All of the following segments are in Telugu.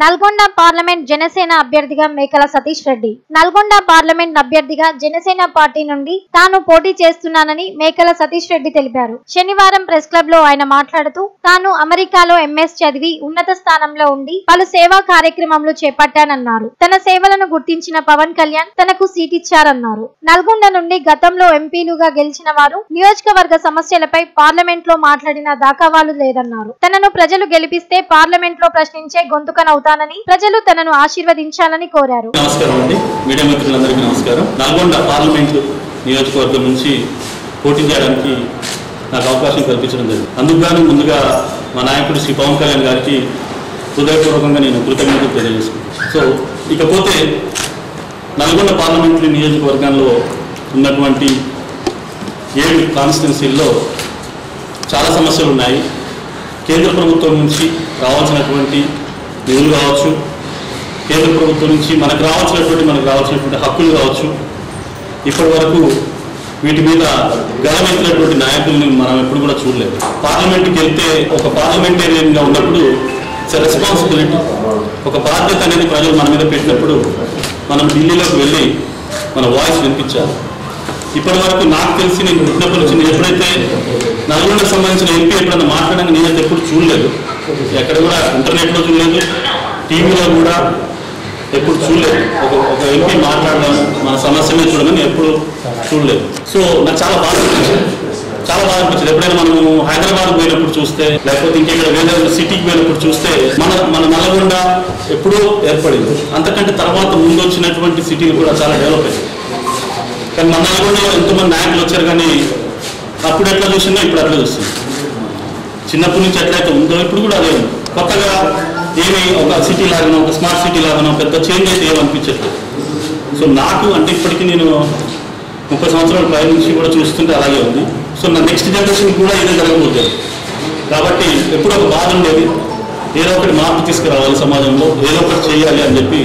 నల్గొండ పార్లమెంట్ జనసేన అభ్యర్థిగా మేకల సతీష్ రెడ్డి. నల్గొండ పార్లమెంట్ అభ్యర్థిగా జనసేన పార్టీ నుండి తాను పోటీ చేస్తున్నానని మేకల సతీష్ రెడ్డి తెలిపారు. శనివారం ప్రెస్ క్లబ్లో ఆయన మాట్లాడుతూ తాను అమెరికాలో ఎంఎస్ చదివి ఉన్నత స్థానంలో ఉండి పలు సేవా కార్యక్రమంలో చేపట్టానన్నారు. తన సేవలను గుర్తించిన పవన్ కళ్యాణ్ తనకు సీట్ ఇచ్చారన్నారు నల్గొండ నుండి గతంలో ఎంపీలుగా గెలిచిన వారు నియోజకవర్గ సమస్యలపై పార్లమెంట్లో మాట్లాడిన దాఖవాలు లేదన్నారు. తనను ప్రజలు గెలిపిస్తే పార్లమెంట్లో ప్రశ్నించే గొంతుకనవుతానని ప్రజలు తనను ఆశీర్వదించాలని కోరారు. నమస్కారం అండి. మీడియా మిత్రులందరికీ నమస్కారం. నల్గొండ పార్లమెంటు నియోజకవర్గం నుంచి పోటీ చేయడానికి నాకు అవకాశం కల్పించడం జరిగింది. అందుకు ముందుగా మా నాయకుడు శ్రీ పవన్ కళ్యాణ్ గారికి హృదయపూర్వకంగా నేను కృతజ్ఞతలు తెలియజేసుకున్నాను సో ఇకపోతే నల్గొండ పార్లమెంటరీ నియోజకవర్గంలో ఉన్నటువంటి ఏడు కాన్స్టిట్యున్సీల్లో చాలా సమస్యలు ఉన్నాయి. కేంద్ర ప్రభుత్వం నుంచి రావాల్సినటువంటి నిధులు కావచ్చు కేంద్ర ప్రభుత్వం నుంచి మనకు రావాల్సినటువంటి మనకు రావాల్సినటువంటి హక్కులు కావచ్చు ఇప్పటి వరకు వీటి మీద గలమెత్తినటువంటి నాయకుల్ని మనం ఎప్పుడు కూడా చూడలేదు. పార్లమెంట్కి వెళ్తే ఒక పార్లమెంటేరియన్గా ఉన్నప్పుడు రెస్పాన్సిబిలిటీ ఒక బాధ్యత అనేది ప్రజలు మన మీద పెట్టినప్పుడు మనం ఢిల్లీలోకి వెళ్ళి మన వాయిస్ వినిపించాలి. ఇప్పటి వరకు నాకు తెలిసి నేను పుట్టినప్పటి నుంచి నేను ఎప్పుడైతే నల్గొండకు సంబంధించిన ఎంపీ ఎప్పుడైనా మాట్లాడడానికి నేనైతే ఎప్పుడు చూడలేదు. ఎక్కడ కూడా ఇంటర్నెట్లో చూడలేదు. టీవీలో కూడా ఎప్పుడు చూడలేదు. ఒక ఒక ఎంపీ మాట్లాడడం మన సమస్యనే చూడమని ఎప్పుడు చూడలేదు. సో నాకు చాలా బాధ అనిపించింది. చాలా బాధ అనిపించింది. ఎప్పుడైనా మనము హైదరాబాద్ పోయినప్పుడు చూస్తే లేకపోతే ఇంకెక్కడ వేరే సిటీకి పోయినప్పుడు చూస్తే మన మన నల్గొండ ఎప్పుడూ ఏర్పడింది. అంతకంటే తర్వాత ముందు వచ్చినటువంటి సిటీలు కూడా చాలా డెవలప్ అయ్యాయి. కానీ మన నల్గొండలో ఎంతోమంది నాయకులు వచ్చారు కానీ అప్పుడు ఎట్లా చూసిందో ఇప్పుడు అట్లా చూస్తుంది చిన్నప్పటి నుంచి ఎట్లయితే ఉందో ఇప్పుడు కూడా అదే ఉంది. కొత్తగా ఏమి ఒక సిటీ లాగానో ఒక స్మార్ట్ సిటీ లాగానో పెద్ద చేంజ్ అయితే ఏమనిపించట్లేదు సో నాకు అంటే ఇప్పటికీ నేను ముప్పై సంవత్సరాల పై నుంచి కూడా చూస్తుంటే అలాగే ఉంది. సో నా నెక్స్ట్ జనరేషన్ కూడా ఇదే జరగబోతుంది. కాబట్టి ఎప్పుడో ఒక బాధ ఉండేది. ఏదో ఒకటి మార్పు తీసుకురావాలి సమాజంలో ఏదో ఒకటి చేయాలి అని చెప్పి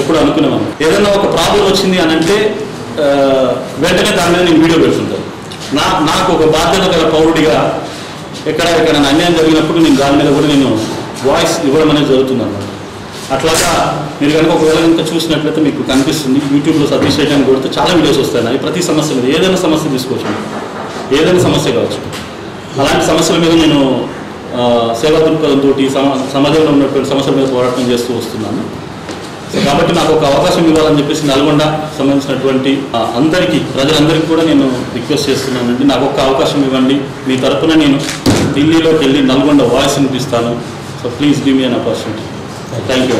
ఎప్పుడు అనుకునేవాను ఏదైనా ఒక ప్రాబ్లం వచ్చింది అని అంటే వెంటనే దాని మీద నేను వీడియో పెడుతుంటాను నా నాకు ఒక బాధ్యత గల పౌరుడిగా ఎక్కడ ఎక్కడ అన్యాయం జరిగినప్పుడు నేను దాని మీద కూడా నేను వాయిస్ ఇవ్వడం అనేది జరుగుతుంది అట్లాగా మీరు కనుక ఒకవేళ కనుక చూసినట్లయితే మీకు కనిపిస్తుంది. యూట్యూబ్లో సర్వీస్ చేయడానికి అని కొడితే చాలా వీడియోస్ వస్తాయి నావి ప్రతి సమస్య మీద ఏదైనా సమస్య తీసుకోవచ్చు ఏదైనా సమస్య కావచ్చు. అలాంటి సమస్యల మీద నేను సేవా దృక్పథంతో సమాజంలో ఉన్నటువంటి సమస్యల మీద పోరాటం చేస్తూ వస్తున్నాను. కాబట్టి నాకు ఒక అవకాశం ఇవ్వాలని చెప్పేసి నల్గొండ సంబంధించినటువంటి అందరికీ ప్రజలందరికీ కూడా నేను రిక్వెస్ట్ చేస్తున్నానండి. నాకు ఒక అవకాశం ఇవ్వండి. మీ తరపున నేను ఢిల్లీలోకి వెళ్ళి నల్గొండ వాయిస్ వినిపిస్తాను. So please give me an opportunity thank you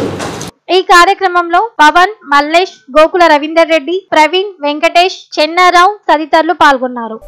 ఈ కార్యక్రమంలో పవన్ మల్లేష్ గోకుల రవీందర్ రెడ్డి ప్రవీణ్ వెంకటేష్ చెన్నారావు తదితరులు పాల్గొన్నారు.